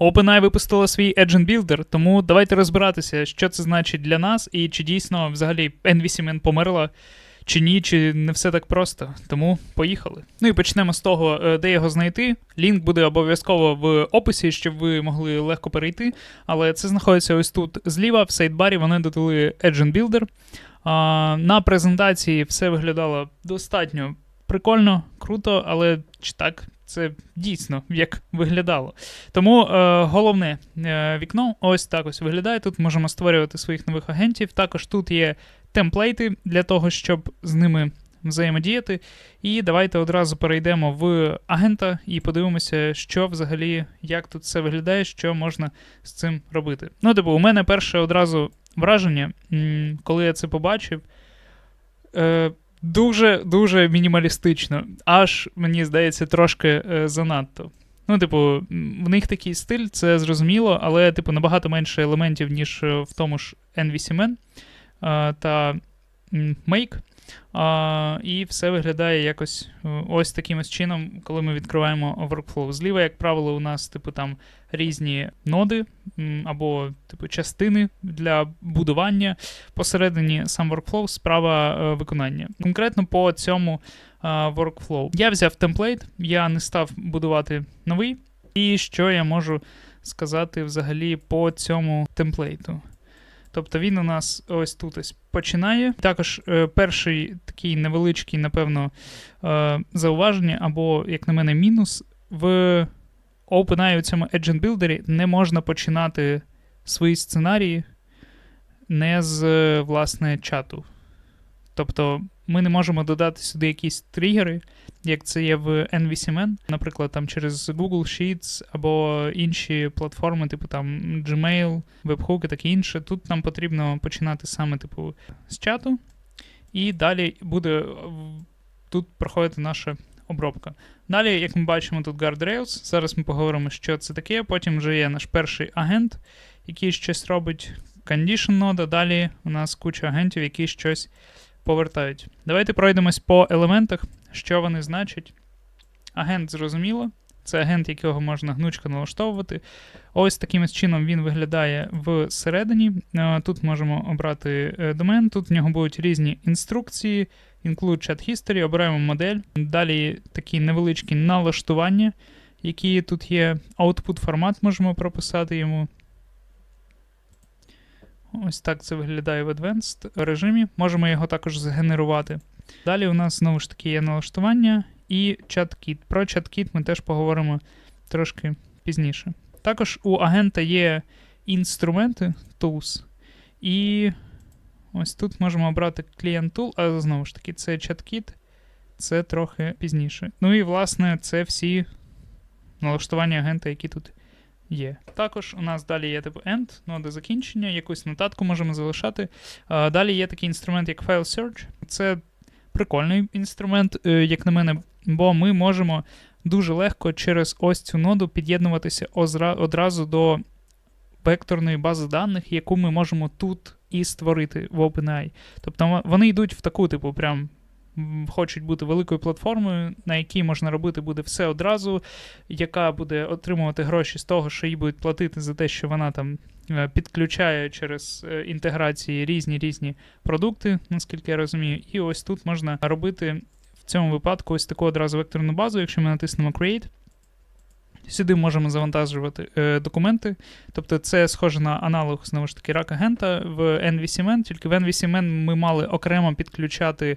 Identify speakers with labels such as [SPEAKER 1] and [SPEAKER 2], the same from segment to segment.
[SPEAKER 1] OpenAI випустила свій Agent Builder, тому давайте розбиратися, що це значить для нас, і чи дійсно взагалі N8N померла, чи ні, чи не все так просто. Тому поїхали. Ну і почнемо з того, е, де його знайти. Лінк буде обов'язково в описі, щоб ви могли легко перейти. Але це знаходиться ось тут зліва, в сайдбарі вони додали Agent Builder. На презентації все виглядало достатньо прикольно, круто, але чи так це дійсно як виглядало. Тому е, головне е, вікно ось так ось виглядає. Тут можемо створювати своїх нових агентів. Також тут є темплейти для того, щоб з ними взаємодіяти. І давайте одразу перейдемо в агента і подивимося, що взагалі, як тут все виглядає, що можна з цим робити. Ну, типу, у мене перше одразу враження, коли я це побачив. Е, Дуже дуже мінімалістично, аж мені здається, трошки е, занадто. Ну, типу, в них такий стиль, це зрозуміло, але, типу, набагато менше елементів, ніж е, в тому ж N8N е, та Make. А, і все виглядає якось е, ось таким чином, коли ми відкриваємо workflow. Зліва, як правило, у нас, типу, там різні ноди або типу частини для будування. Посередині сам workflow, справа е, виконання. Конкретно по цьому е, workflow. Я взяв темплейт, я не став будувати новий. І що я можу сказати взагалі по цьому темплейту? Тобто він у нас ось тут ось починає. Також е, перший такий невеличкий, напевно, е, зауваження, або, як на мене, мінус. В OpenAI у цьому Agent Builder не можна починати свої сценарії не з е, власне чату. Тобто ми не можемо додати сюди якісь тригери, як це є в N8N, наприклад, там через Google Sheets або інші платформи, типу там Gmail, Webhook і таке інше. Тут нам потрібно починати саме типу з чату, і далі буде тут проходити наша обробка. Далі, як ми бачимо, тут guardrails. Зараз ми поговоримо, що це таке. Потім вже є наш перший агент, який щось робить. Condition нода. Далі у нас куча агентів, які щось повертають. Давайте пройдемось по елементах, що вони значать. Агент зрозуміло. Це агент, якого можна гнучко налаштовувати. Ось таким чином він виглядає всередині. Е, Тут можемо обрати е, домен, тут в нього будуть різні інструкції, include chat history, обираємо модель. Далі такі невеличкі налаштування, які тут є. Output формат можемо прописати йому. Ось так це виглядає в Advanced режимі. Можемо його також згенерувати. Далі у нас знову ж таки є налаштування і чат-кіт. Про чат-кіт ми теж поговоримо трошки пізніше. Також у агента є інструменти tools, і ось тут можемо обрати клієнт tool, але знову ж таки, це чат-кіт, це трохи пізніше. Ну і власне це всі налаштування агента, які тут є. Також у нас далі є типу end, нода закінчення, якусь нотатку можемо залишати. Далі є такий інструмент, як File Search. Це прикольний інструмент, е, як на мене, бо ми можемо дуже легко через ось цю ноду під'єднуватися одразу до векторної бази даних, яку ми можемо тут і створити в OpenAI. Тобто вони йдуть в таку, типу, прям хочуть бути великою платформою, на якій можна робити буде все одразу, яка буде отримувати гроші з того, що їй будуть платити за те, що вона там е, підключає через е, інтеграції різні різні продукти, наскільки я розумію. І ось тут можна робити в цьому випадку ось таку одразу векторну базу, якщо ми натиснемо Create. Сюди можемо завантажувати е, документи. Тобто це схоже на аналог знову ж таки рак-агента в N8N, тільки в N8N ми мали окремо підключати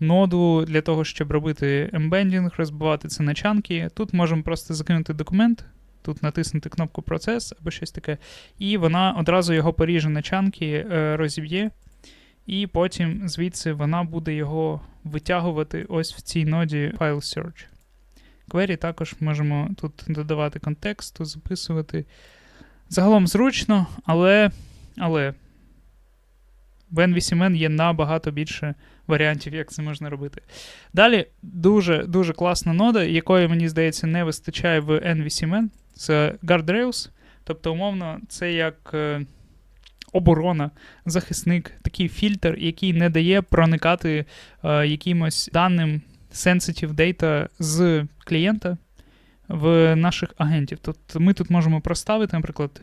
[SPEAKER 1] ноду для того, щоб робити ембендінг, розбивати це на чанки. Тут можемо просто закинути документ, тут натиснути кнопку процес або щось таке, і вона одразу його поріже на чанки, е, розіб'є. І потім звідси вона буде його витягувати ось в цій ноді File Search. Query також можемо тут додавати контекст, тут записувати. Загалом зручно, але, але в N8N є набагато більше варіантів, як це можна робити. Далі дуже дуже класна нода, якої, мені здається, не вистачає в N8N. Це Guardrails. Тобто, умовно, це як е, оборона, захисник, такий фільтр, який не дає проникати е, якимось даним sensitive data з клієнта в наших агентів. Тобто ми тут можемо проставити, наприклад,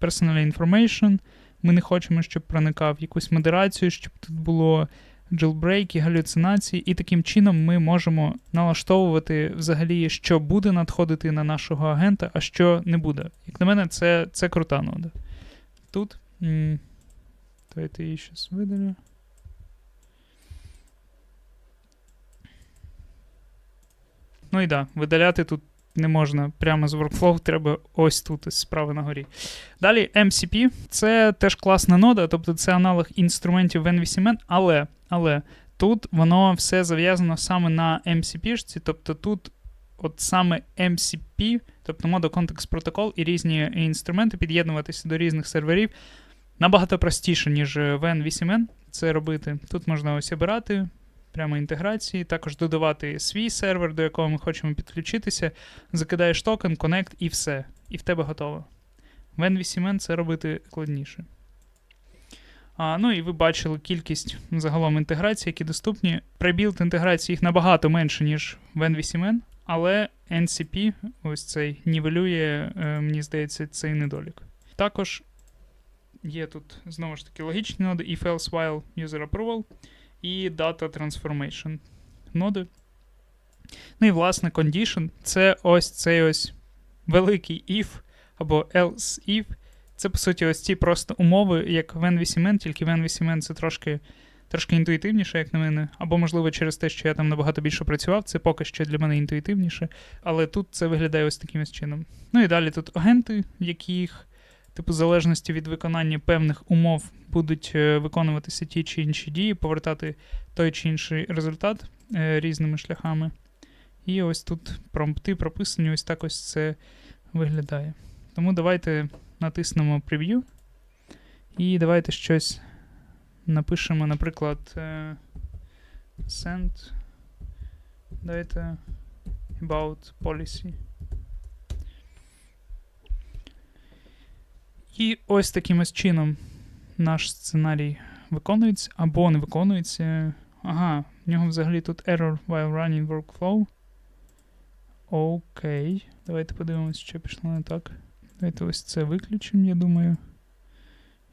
[SPEAKER 1] personal information. Ми не хочемо, щоб проникав якусь модерацію, щоб тут було джилбрейки, галюцинації, і таким чином ми можемо налаштовувати взагалі, що буде надходити на нашого агента, а що не буде. Як на мене, це, це крута нода. Тут. Давайте її щось видалю. Ну і да, видаляти тут не можна прямо з workflow, треба ось тут, ось справа на горі. Далі MCP це теж класна нода, тобто це аналог інструментів в N8N, але, але тут воно все зав'язано саме на MCP, тобто тут от саме MCP, тобто Modo Context Protocol і різні інструменти під'єднуватися до різних серверів набагато простіше, ніж в N8N це робити. Тут можна ось обирати. Прямо інтеграції, також додавати свій сервер, до якого ми хочемо підключитися, закидаєш токен, коннект і все. І в тебе готово. В N8N це робити складніше. А, ну і ви бачили кількість загалом інтеграцій, які доступні. Прибілд інтеграції їх набагато менше, ніж в N8N, але NCP ось цей нівелює, е, мені здається, цей недолік. Також є тут знову ж таки логічні ноди, if else while user approval і Data Transformation ноди. Ну і, власне, condition це ось цей ось великий if або else if. Це, по суті, ось ці просто умови, як в N8N, тільки в N8N це трошки трошки інтуїтивніше, як на мене. Або, можливо, через те, що я там набагато більше працював, це поки що для мене інтуїтивніше. Але тут це виглядає ось таким ось чином. Ну і далі тут агенти, яких типу, залежності від виконання певних умов будуть е, виконуватися ті чи інші дії, повертати той чи інший результат е, різними шляхами. І ось тут промпти прописані, ось так ось це виглядає. Тому давайте натиснемо прев'ю. І давайте щось напишемо, наприклад, е, send. Давайте about policy. І ось таким ось чином наш сценарій виконується або не виконується. Ага, в нього взагалі тут error while running workflow. Окей. Давайте подивимось, що пішло не так. Давайте ось це виключимо, я думаю.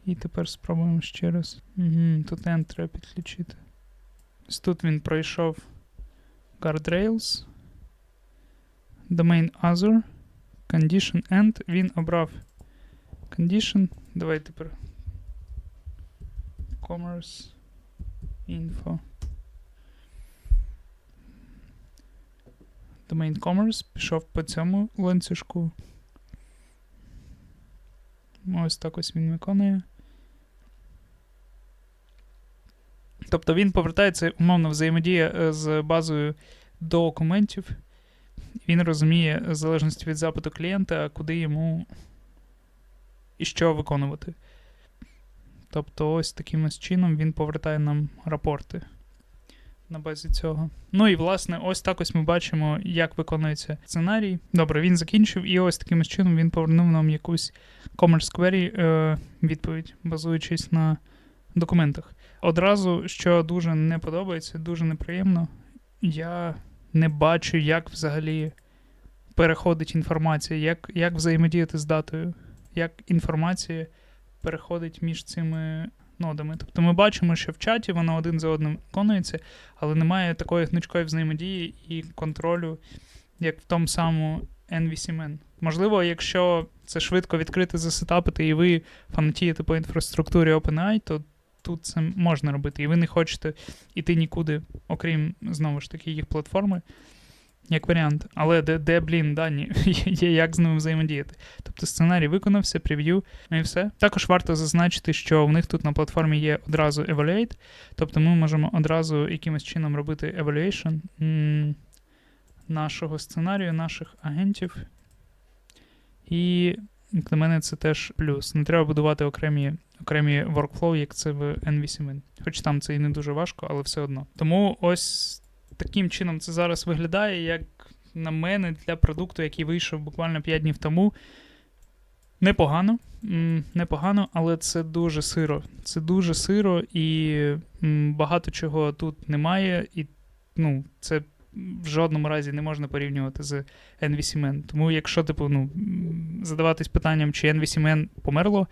[SPEAKER 1] І тепер спробуємо ще раз. Угу, Тут end треба підключити. Ось тут він пройшов guardrails. Domain other. Condition end. Він обрав condition. Давай тепер. Commerce. Info. Domain Commerce пішов по цьому ланцюжку. Ось так ось він виконує. Тобто він повертається, умовно, взаємодія е, з базою документів. Він розуміє, в залежності від запиту клієнта, куди йому і що виконувати. Тобто, ось таким ось чином він повертає нам рапорти на базі цього. Ну і власне, ось так ось ми бачимо, як виконується сценарій. Добре, він закінчив, і ось таким ось чином він повернув нам якусь Commerce Query е, відповідь, базуючись на документах. Одразу, що дуже не подобається, дуже неприємно, я не бачу, як взагалі переходить інформація, як, як взаємодіяти з датою, як інформація переходить між цими нодами. Тобто ми бачимо, що в чаті воно один за одним виконується, але немає такої гнучкої взаємодії і контролю, як в тому самому N8N. Можливо, якщо це швидко відкрити засетапити, і ви фанатієте по інфраструктурі OpenAI, то тут це можна робити, і ви не хочете йти нікуди, окрім знову ж таки їх платформи. Як варіант, але де, де блін, дані, є як з ними взаємодіяти. Тобто сценарій виконався, прев'ю і все. Також варто зазначити, що в них тут на платформі є одразу Evaluate, тобто ми можемо одразу якимось чином робити evaluation нашого сценарію, наших агентів. І для мене це теж плюс. Не треба будувати окремі окремі workflow, як це в N8N. Хоч там це і не дуже важко, але все одно. Тому ось таким чином це зараз виглядає, як на мене, для продукту, який вийшов буквально 5 днів тому. Непогано, непогано, але це дуже сиро. Це дуже сиро, і багато чого тут немає. І ну, це в жодному разі не можна порівнювати з N8N. Тому, якщо типу, ну, задаватись питанням, чи N8N померло,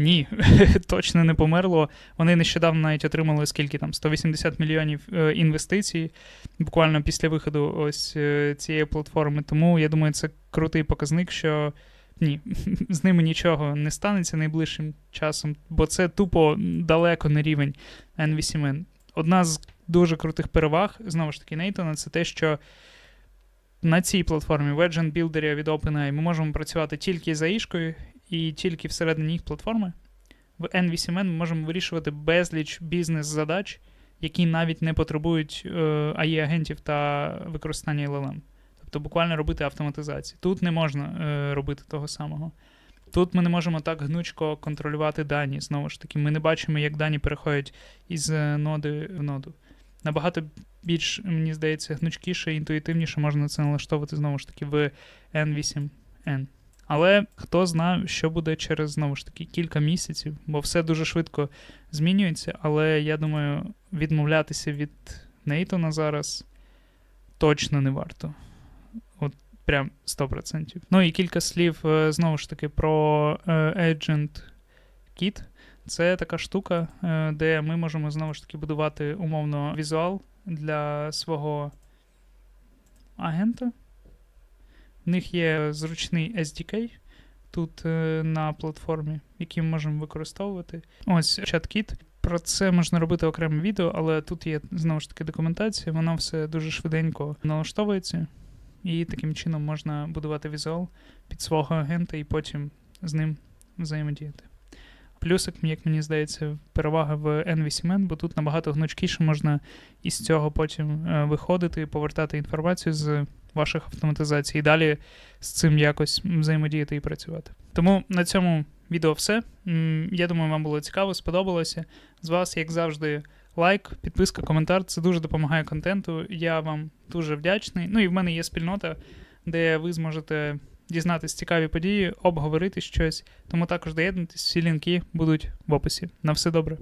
[SPEAKER 1] ні, точно не померло. Вони нещодавно навіть отримали скільки там 180 мільйонів е, інвестицій буквально після виходу ось е, цієї платформи. Тому я думаю, це крутий показник, що ні, з ними нічого не станеться найближчим часом, бо це тупо далеко не рівень N8N. Одна з дуже крутих переваг, знову ж таки, Нейтона, це те, що на цій платформі в Agent Builder від OpenAI ми можемо працювати тільки за ішкою і тільки всередині їх платформи. В N8N ми можемо вирішувати безліч бізнес-задач, які навіть не потребують е, AI-агентів та використання LLM. Тобто буквально робити автоматизацію. Тут не можна е, робити того самого. Тут ми не можемо так гнучко контролювати дані. Знову ж таки, ми не бачимо, як дані переходять із е, ноди в ноду. Набагато більш, мені здається, гнучкіше і інтуїтивніше можна це налаштовувати знову ж таки в N8N. Але хто знає, що буде через знову ж таки кілька місяців, бо все дуже швидко змінюється. Але я думаю, відмовлятися від Нейтона зараз точно не варто. От прям 100%. Ну і кілька слів е, знову ж таки про е, Agent Kit. Це така штука, е, де ми можемо знову ж таки будувати умовно візуал для свого агента. В них є зручний SDK тут е, на платформі, який ми можемо використовувати. Ось чат-кіт. Про це можна робити окреме відео, але тут є знову ж таки документація, воно все дуже швиденько налаштовується, і таким чином можна будувати візуал під свого агента і потім з ним взаємодіяти. Плюсик, як мені здається, перевага в N8N, бо тут набагато гнучкіше можна із цього потім е, виходити і повертати інформацію з ваших автоматизацій і далі з цим якось взаємодіяти і працювати. Тому на цьому відео все. Я думаю, вам було цікаво, сподобалося. З вас, як завжди, лайк, підписка, коментар. Це дуже допомагає контенту. Я вам дуже вдячний. Ну і в мене є спільнота, де ви зможете дізнатись цікаві події, обговорити щось. Тому також доєднуйтесь, всі лінки будуть в описі. На все добре.